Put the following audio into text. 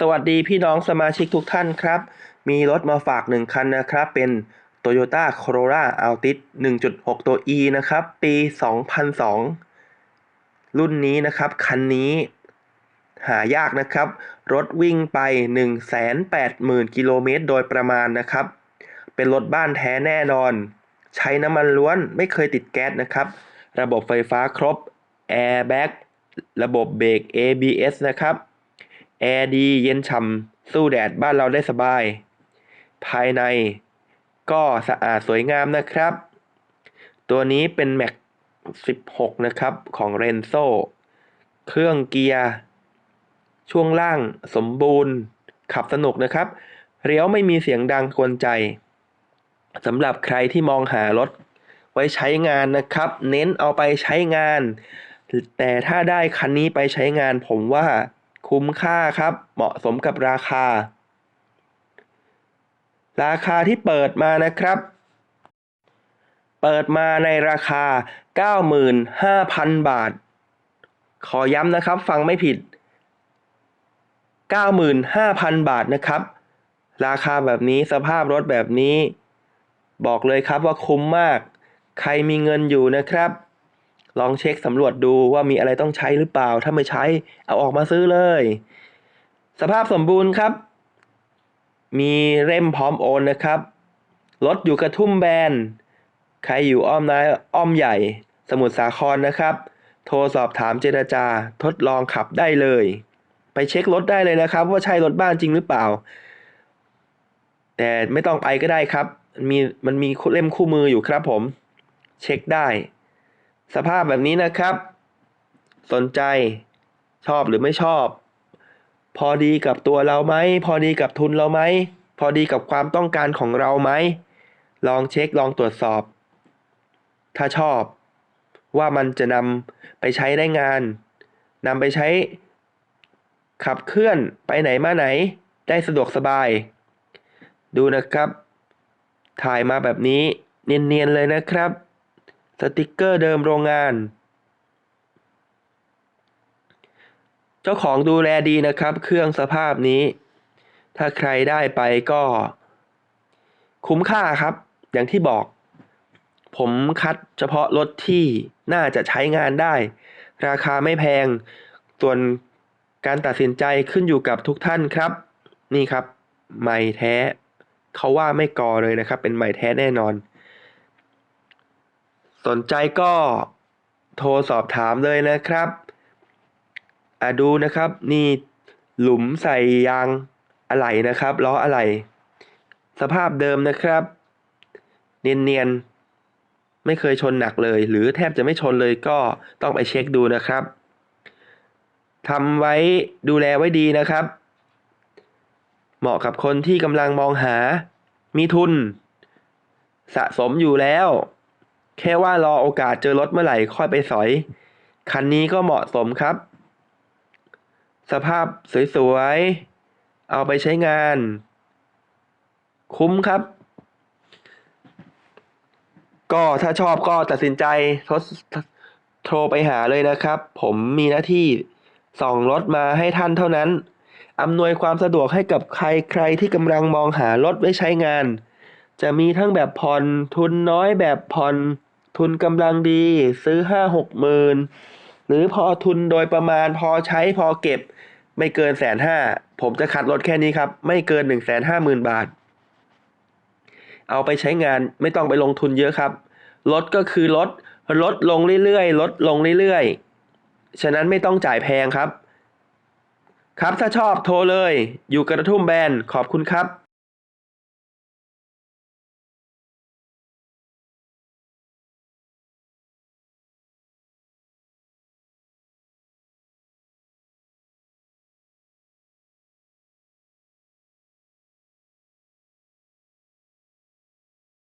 สวัสดีพี่น้องสมาชิกทุกท่านครับ มีรถมาฝากหนึ่งคันนะครับ เป็น Toyota Corolla Altis 1.6 ตัว E นะครับ ปี 2002 รุ่นนี้นะครับ คันนี้หายากนะครับ รถวิ่งไป 180,000 กิโลเมตรโดยประมาณนะครับ เป็นรถบ้านแท้แน่นอน ใช้น้ำมันล้วนไม่เคยติดแก๊สนะครับ ระบบไฟฟ้าครบ Airbag ระบบเบรก ABS นะครับ แอร์ดีเย็นฉ่ำสู้แดดบ้านเราได้สบาย ภายในก็สะอาดสวยงามนะครับ ตัวนี้เป็น Max 16 นะครับ ของ r e n z o เครื่องเกียร์ ช่วงล่างสมบูรณ์ ขับสนุกนะครับเลี้ยวไม่มีเสียงดังกวนใจสำหรับใครที่มองหารถ ไว้ใช้งานนะครับ เน้นเอาไปใช้งาน แต่ถ้าได้คันนี้ไปใช้งานผมว่า คุ้มค่าครับ เหมาะสมกับราคา ราคาที่เปิดมานะครับ เปิดมาในราคา 95,000 บาท ขอย้ำนะครับฟังไม่ผิด 95,000 บาทนะครับ ราคาแบบนี้สภาพรถแบบนี้ บอกเลยครับว่าคุ้มมาก ใครมีเงินอยู่นะครับ ลองเช็คสำรวจดูว่ามีอะไรต้องใช้หรือเปล่า ถ้าไม่ใช้เอาออกมาซื้อเลย สภาพสมบูรณ์ครับ มีเล่มพร้อมโอนนะครับ รถอยู่กระทุ่มแบน ใครอยู่อ้อมน้อยอ้อมใหญ่ สมุทรสาครนะครับ โทรสอบถามเจรจา ทดลองขับได้เลย ไปเช็ครถได้เลยนะครับ ว่าใช่รถบ้านจริงหรือเปล่า แต่ไม่ต้องไปก็ได้ครับ มีมันมีเล่มคู่มืออยู่ครับผม เช็คได้ สภาพแบบนี้นะครับ สนใจชอบหรือไม่ชอบ พอดีกับตัวเราไหม พอดีกับทุนเราไหม พอดีกับความต้องการของเราไหม ลองเช็คลองตรวจสอบ ถ้าชอบ ว่ามันจะนำไปใช้ได้งานนำไปใช้ ขับเคลื่อนไปไหนมาไหน ได้สะดวกสบาย ดูนะครับ ถ่ายมาแบบนี้ เนียนๆเลยนะครับ สติกเกอร์เดิมโรงงาน เจ้าของดูแลดีนะครับ เครื่องสภาพนี้ ถ้าใครได้ไปก็ คุ้มค่าครับ อย่างที่บอก ผมคัดเฉพาะรถที่น่าจะใช้งานได้ ราคาไม่แพง ส่วนการตัดสินใจขึ้นอยู่กับทุกท่านครับ นี่ครับใหม่แท้ เขาว่าไม่กอเลยนะครับ เป็นใหม่แท้แน่นอน สนใจก็โทรสอบถามเลยนะครับอะดูนะครับนี่หลุมใส่ยางอะไหล่นะครับล้ออะไหล่สภาพเดิมนะครับ เนียนๆ ไม่เคยชนหนักเลย หรือแทบจะไม่ชนเลยก็ต้องไปเช็คดูนะครับทำไว้ดูแลไว้ดีนะครับ เหมาะกับคนที่กำลังมองหามีทุน สะสมอยู่แล้ว แค่ว่ารอโอกาสเจอรถเมื่อไหร่ค่อยไปสอย คันนี้ก็เหมาะสมครับ สภาพสวยๆ เอาไปใช้งาน คุ้มครับ ก็ถ้าชอบก็ตัดสินใจโทรโทรไปหาเลยนะครับ ผมมีหน้าที่ส่องรถมาให้ท่านเท่านั้น อำนวยความสะดวกให้กับใครใครที่กำลังมองหารถไว้ใช้งาน จะมีทั้งแบบผ่อนทุนน้อยแบบผ่อน ทุนกำลังดีซื้อห้าหกหมื่นหรือพอทุนโดยประมาณพอใช้พอเก็บ ไม่เกินแสนห้าผมจะคัดรถแค่นี้ครับ ไม่เกินหนึ่งแสนห้าหมื่นบาท เอาไปใช้งานไม่ต้องไปลงทุนเยอะครับรถก็คือลดลดลงเรื่อยๆลดลงเรื่อยๆ ฉะนั้นไม่ต้องจ่ายแพงครับ ครับถ้าชอบโทรเลย อยู่กระทุ่มแบนขอบคุณครับ